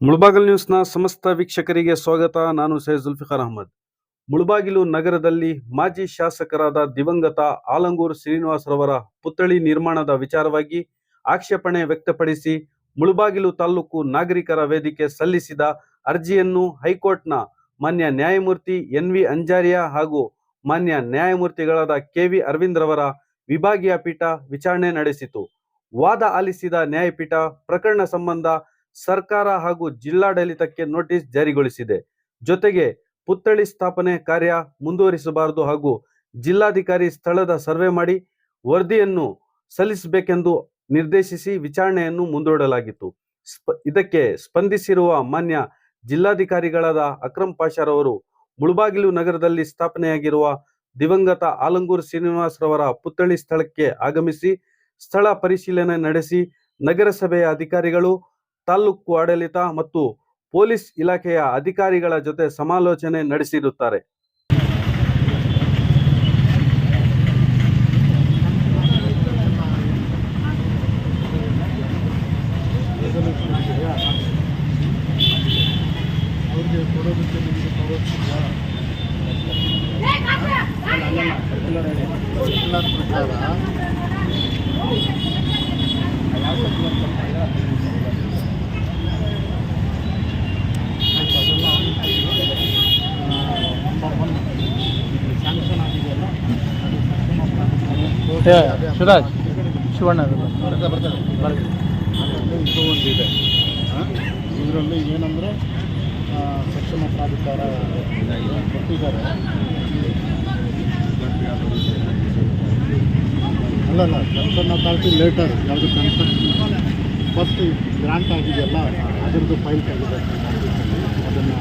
ಮುಳಬಾಗಿಲು ನ್ಯೂಸ್ನ ಸಮಸ್ತ ವೀಕ್ಷಕರಿಗೆ ಸ್ವಾಗತ. ನಾನು ಸೈಯದ್ ಜುಲ್ಫಿಕಾರ್ ಅಹಮದ್. ಮುಳಬಾಗಿಲು ನಗರದಲ್ಲಿ ಮಾಜಿ ಶಾಸಕರಾದ ದಿವಂಗತ ಆಲಂಗೂರು ಶ್ರೀನಿವಾಸರವರ ಪುತ್ಥಳಿ ನಿರ್ಮಾಣದ ವಿಚಾರವಾಗಿ ಆಕ್ಷೇಪಣೆ ವ್ಯಕ್ತಪಡಿಸಿ ಮುಳಬಾಗಿಲು ತಾಲೂಕು ನಾಗರಿಕರ ವೇದಿಕೆ ಸಲ್ಲಿಸಿದ ಅರ್ಜಿಯನ್ನು ಹೈಕೋರ್ಟ್ನ ಮಾನ್ಯ ನ್ಯಾಯಮೂರ್ತಿ ಎನ್ ವಿ ಅಂಜಾರಿಯಾ ಹಾಗೂ ಮಾನ್ಯ ನ್ಯಾಯಮೂರ್ತಿಗಳಾದ ಕೆ ವಿ ಅರವಿಂದ್ ರವರ ವಿಭಾಗೀಯ ಪೀಠ ವಿಚಾರಣೆ ನಡೆಸಿತು. ವಾದ ಆಲಿಸಿದ ನ್ಯಾಯಪೀಠ ಪ್ರಕರಣ ಸಂಬಂಧ ಸರ್ಕಾರ ಹಾಗೂ ಜಿಲ್ಲಾಡಳಿತಕ್ಕೆ ನೋಟಿಸ್ ಜಾರಿಗೊಳಿಸಿದೆ. ಜೊತೆಗೆ ಪುತ್ಥಳಿ ಸ್ಥಾಪನೆ ಕಾರ್ಯ ಮುಂದುವರಿಸಬಾರದು ಹಾಗೂ ಜಿಲ್ಲಾಧಿಕಾರಿ ಸ್ಥಳದ ಸರ್ವೆ ಮಾಡಿ ವರದಿಯನ್ನು ಸಲ್ಲಿಸಬೇಕೆಂದು ನಿರ್ದೇಶಿಸಿ ವಿಚಾರಣೆಯನ್ನು ಮುಂದೂಡಲಾಗಿತ್ತು. ಇದಕ್ಕೆ ಸ್ಪಂದಿಸಿರುವ ಮಾನ್ಯ ಜಿಲ್ಲಾಧಿಕಾರಿಗಳಾದ ಅಕ್ರಮ್ ಪಾಷಾರವರು ಮುಳಬಾಗಿಲು ನಗರದಲ್ಲಿ ಸ್ಥಾಪನೆಯಾಗಿರುವ ದಿವಂಗತ ಆಲಂಗೂರು ಶ್ರೀನಿವಾಸರವರ ಪುತ್ಥಳಿ ಸ್ಥಳಕ್ಕೆ ಆಗಮಿಸಿ ಸ್ಥಳ ಪರಿಶೀಲನೆ ನಡೆಸಿ ನಗರಸಭೆಯ ಅಧಿಕಾರಿಗಳು ತಾಲೂಕು ಆಡಳಿತ ಮತ್ತು ಪೊಲೀಸ್ ಇಲಾಖೆಯ ಅಧಿಕಾರಿಗಳ ಜೊತೆ ಸಮಾಲೋಚನೆ ನಡೆಸಿರುತ್ತಾರೆ. ಶಿವರಾಜ್, ಶಿವಣ್ಣ ಬರ್ತಾ ಬರ್ತಾರೆ ಅದರಲ್ಲಿ ಇದು ಇದರಲ್ಲಿ ಏನಂದರೆ ಶಿಕ್ಷಣ ಪ್ರಾಧಿಕಾರ ಕೊಟ್ಟಿದ್ದಾರೆ. ಅಲ್ಲ ಕನ್ಸರ್ನ್ ಅಥಾರಿಟಿ ಲೇಟರ್ ಯಾವುದು ಕನ್ಸರ್ನ್ ಫಸ್ಟ್ ಗ್ರಾಂಟ್ ಆಗಿದೆಯಲ್ಲ ಅದರದ್ದು ಫೈಲ್ ತೆಗೆದಿದೆ ಅದನ್ನು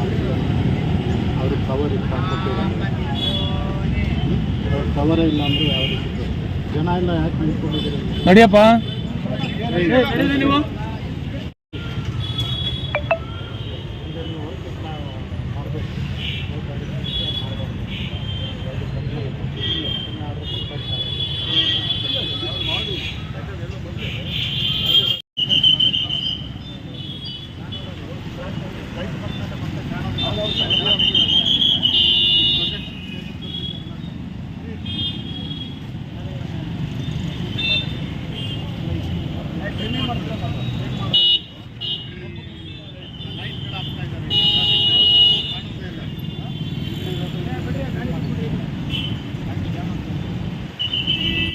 ಅವ್ರಿಗೆ ಕವರ್ ಇಟ್ಟು ಕೊಟ್ಟಿದ್ದಾರೆ ಕವರೇ ಇಲ್ಲ ಅಂದರೆ ಯಾವ ರೀತಿ? ನಡಿಯಪ್ಪ.